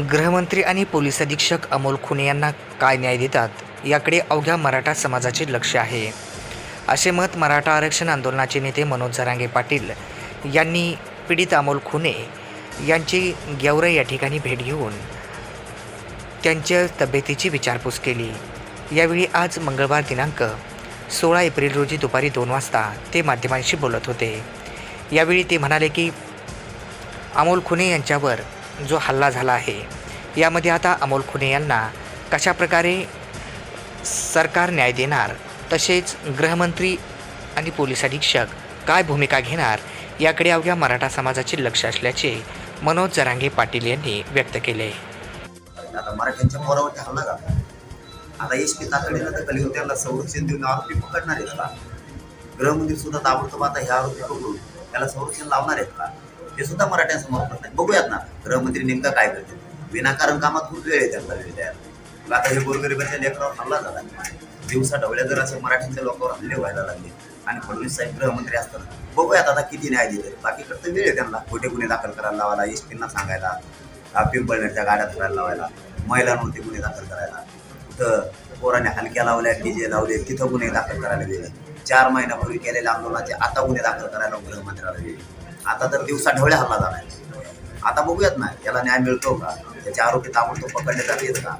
गृहमंत्री आणि पोलीस अधीक्षक अमोल खुने यांना काय न्याय देतात याकडे अवघ्या मराठा समाजाचे लक्ष आहे. असे मत मराठा आरक्षण आंदोलनाचे नेते मनोज जरांगे पाटील यांनी पीडित अमोल खुने यांची गेवराई या ठिकाणी भेट घेऊन त्यांच्या तब्येतीची विचारपूस केली. यावेळी आज मंगळवार दिनांक सोळा एप्रिल रोजी दुपारी दोन वाजता ते माध्यमांशी बोलत होते. यावेळी ते म्हणाले की अमोल खुने यांच्यावर जो हल्ला झाला आहे यामध्ये आता अमोल खुने यांना कशाप्रकारे सरकार न्याय देणार तसेच गृहमंत्री आणि पोलीस अधीक्षक काय भूमिका घेणार याकडे अवघ्या मराठा समाजाचे लक्ष असल्याचे मनोज जरांगे पाटील यांनी व्यक्त केले. आता मराठ्यांच्या पोरावरती हल्ला झाला आता एस पी तातडीनं दखल घेऊन त्याला संरक्षण देऊन आरोपी पकडणार आहेत का गृहमंत्री सुद्धा ताबडतोब आता हे आरोपी पकडून त्याला संरक्षण लावणार आहेत का? ते सुद्धा मराठ्यांसमोर प्रश्न आहे. बघूयात ना गृहमंत्री नेमकं काय करते विनाकारण कामात खूप वेळ आहे त्यांना वेळ द्यायला आता हे गोरगरिबांच्या लेकरावर हल्ला झाला. दिवसा ढवळ्या जर असे मराठ्यांच्या लोकांवर हल्ले व्हायला लागले आणि फडणवीस साहेब गृहमंत्री असताना बघूयात आता किती न्याय देते बाकी करता वेळ आहे त्यांना. खोटे गुन्हे दाखल करायला लावायला एसटींना सांगायला पिंपळनेरच्या गाड्या धरायला लावायला महिलांवरती गुन्हे दाखल करायला. तिथं पोराने हलक्या लावल्या डीजे लावले तिथं गुन्हे दाखल करायला वेळ चार महिन्यापूर्वी केलेल्या आंदोलनाचे आता गुन्हे दाखल करायला गृहमंत्र्याला आता तर दिवसा ढवळ्या हल्ला जाणार आता बघूयात ना याला न्याय मिळतो का? त्याचे आरोपी ताबडतोब पकडले जातात का?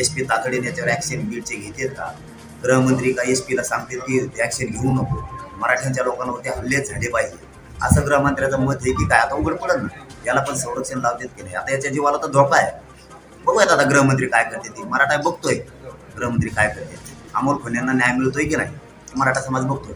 एस पी तातडीने याच्यावर ॲक्शन बीडचे घेतात का? गृहमंत्री का एस पीला सांगतील की ॲक्शन घेऊ नको? मराठ्यांच्या लोकांवरती हल्लेच झाले पाहिजे. असं गृहमंत्र्याचं मत आहे की काय? आता उघड पडत ना. याला पण संरक्षण लावतात की नाही? आता याच्या जीवाला तर धोका आहे. बघूयात आता गृहमंत्री काय करते ती. मराठा बघतोय गृहमंत्री काय करते. अमोल खोन्यांना न्याय मिळतोय की नाही? मराठा समाज बघतोय.